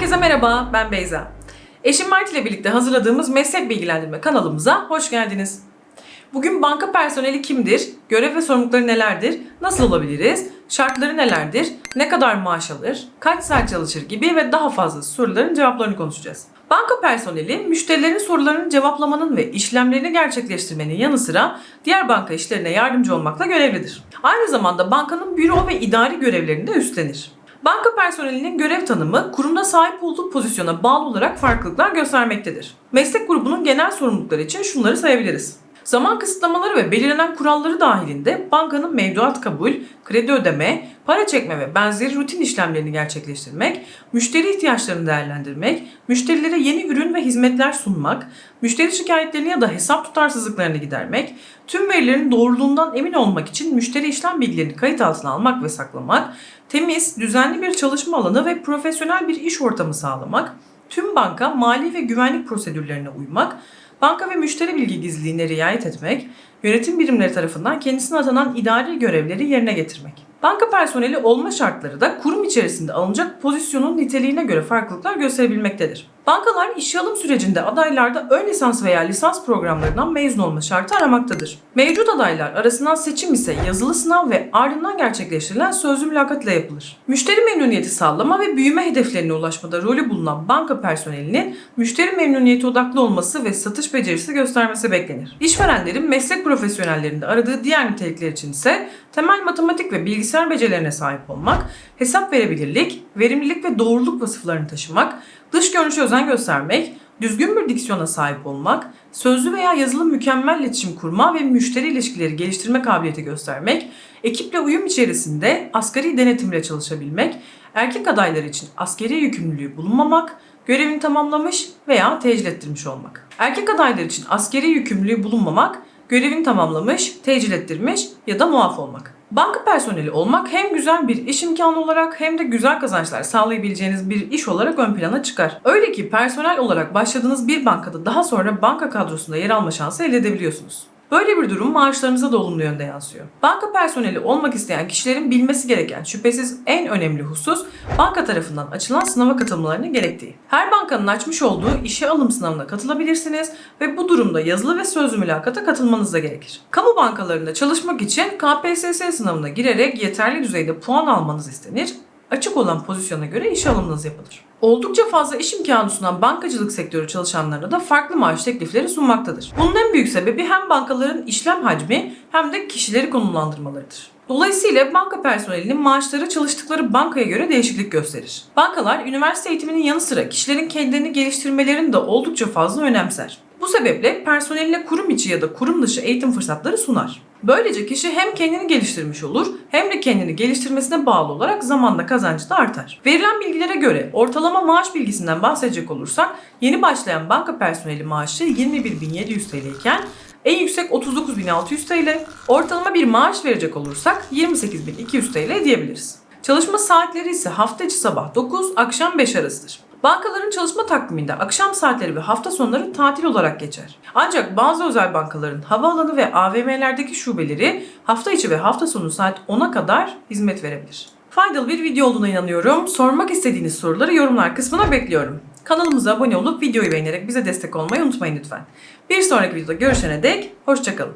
Herkese merhaba, ben Beyza. Eşim Mert ile birlikte hazırladığımız meslek bilgilendirme kanalımıza hoş geldiniz. Bugün banka personeli kimdir, görev ve sorumlulukları nelerdir, nasıl olabiliriz, şartları nelerdir, ne kadar maaş alır, kaç saat çalışır gibi ve daha fazla soruların cevaplarını konuşacağız. Banka personeli müşterilerin sorularını cevaplamanın ve işlemlerini gerçekleştirmenin yanı sıra diğer banka işlerine yardımcı olmakla görevlidir. Aynı zamanda bankanın büro ve idari görevlerini de üstlenir. Banka personelinin görev tanımı kurumda sahip olduğu pozisyona bağlı olarak farklılıklar göstermektedir. Meslek grubunun genel sorumlulukları için şunları sayabiliriz. Zaman kısıtlamaları ve belirlenen kuralları dahilinde bankanın mevduat kabul, kredi ödeme, para çekme ve benzeri rutin işlemlerini gerçekleştirmek, müşteri ihtiyaçlarını değerlendirmek, müşterilere yeni ürün ve hizmetler sunmak, müşteri şikayetlerini ya da hesap tutarsızlıklarını gidermek, tüm verilerin doğruluğundan emin olmak için müşteri işlem bilgilerini kayıt altına almak ve saklamak, temiz, düzenli bir çalışma alanı ve profesyonel bir iş ortamı sağlamak, tüm banka mali ve güvenlik prosedürlerine uymak, banka ve müşteri bilgi gizliliğine riayet etmek, yönetim birimleri tarafından kendisine atanan idari görevleri yerine getirmek. Banka personeli olma şartları da kurum içerisinde alınacak pozisyonun niteliğine göre farklılıklar gösterebilmektedir. Bankalar işe alım sürecinde adaylarda ön lisans veya lisans programlarından mezun olma şartı aramaktadır. Mevcut adaylar arasından seçim ise yazılı sınav ve ardından gerçekleştirilen sözlü mülakat ile yapılır. Müşteri memnuniyeti sağlama ve büyüme hedeflerine ulaşmada rolü bulunan banka personelinin müşteri memnuniyeti odaklı olması ve satış becerisi göstermesi beklenir. İşverenlerin meslek profesyonellerinde aradığı diğer nitelikler için ise temel matematik ve bilgisayar becerilerine sahip olmak, hesap verebilirlik, verimlilik ve doğruluk vasıflarını taşımak, dış görünüşe özen göstermek, düzgün bir diksiyona sahip olmak, sözlü veya yazılı mükemmel iletişim kurma ve müşteri ilişkileri geliştirme kabiliyeti göstermek, ekiple uyum içerisinde asgari denetimle çalışabilmek, erkek adaylar için askeri yükümlülüğü bulunmamak, görevini tamamlamış veya tecil ettirmiş olmak. Erkek adaylar için askeri yükümlülüğü bulunmamak, görevini tamamlamış, tecil ettirmiş ya da muaf olmak. Banka personeli olmak hem güzel bir iş imkanı olarak hem de güzel kazançlar sağlayabileceğiniz bir iş olarak ön plana çıkar. Öyle ki personel olarak başladığınız bir bankada daha sonra banka kadrosunda yer alma şansı elde edebiliyorsunuz. Böyle bir durum maaşlarınıza da olumlu yönde yansıyor. Banka personeli olmak isteyen kişilerin bilmesi gereken şüphesiz en önemli husus banka tarafından açılan sınava katılmalarını gerektiği. Her bankanın açmış olduğu işe alım sınavına katılabilirsiniz ve bu durumda yazılı ve sözlü mülakata katılmanız da gerekir. Kamu bankalarında çalışmak için KPSS sınavına girerek yeterli düzeyde puan almanız istenir açık olan pozisyona göre iş alımınız yapılır. Oldukça fazla iş imkanı sunan bankacılık sektörü çalışanlarına da farklı maaş teklifleri sunmaktadır. Bunun en büyük sebebi hem bankaların işlem hacmi hem de kişileri konumlandırmalarıdır. Dolayısıyla banka personelinin maaşları çalıştıkları bankaya göre değişiklik gösterir. Bankalar üniversite eğitiminin yanı sıra kişilerin kendilerini geliştirmelerini de oldukça fazla önemser. Bu sebeple personeline kurum içi ya da kurum dışı eğitim fırsatları sunar. Böylece kişi hem kendini geliştirmiş olur hem de kendini geliştirmesine bağlı olarak zamanla kazancı da artar. Verilen bilgilere göre ortalama maaş bilgisinden bahsedecek olursak yeni başlayan banka personeli maaşı 21.700 TL iken en yüksek 39.600 TL, ortalama bir maaş verecek olursak 28.200 TL diyebiliriz. Çalışma saatleri ise hafta içi sabah 9, akşam 5 arasıdır. Bankaların çalışma takviminde akşam saatleri ve hafta sonları tatil olarak geçer. Ancak bazı özel bankaların havaalanı ve AVM'lerdeki şubeleri hafta içi ve hafta sonu saat 10'a kadar hizmet verebilir. Faydalı bir video olduğuna inanıyorum. Sormak istediğiniz soruları yorumlar kısmına bekliyorum. Kanalımıza abone olup videoyu beğenerek bize destek olmayı unutmayın lütfen. Bir sonraki videoda görüşene dek hoşçakalın.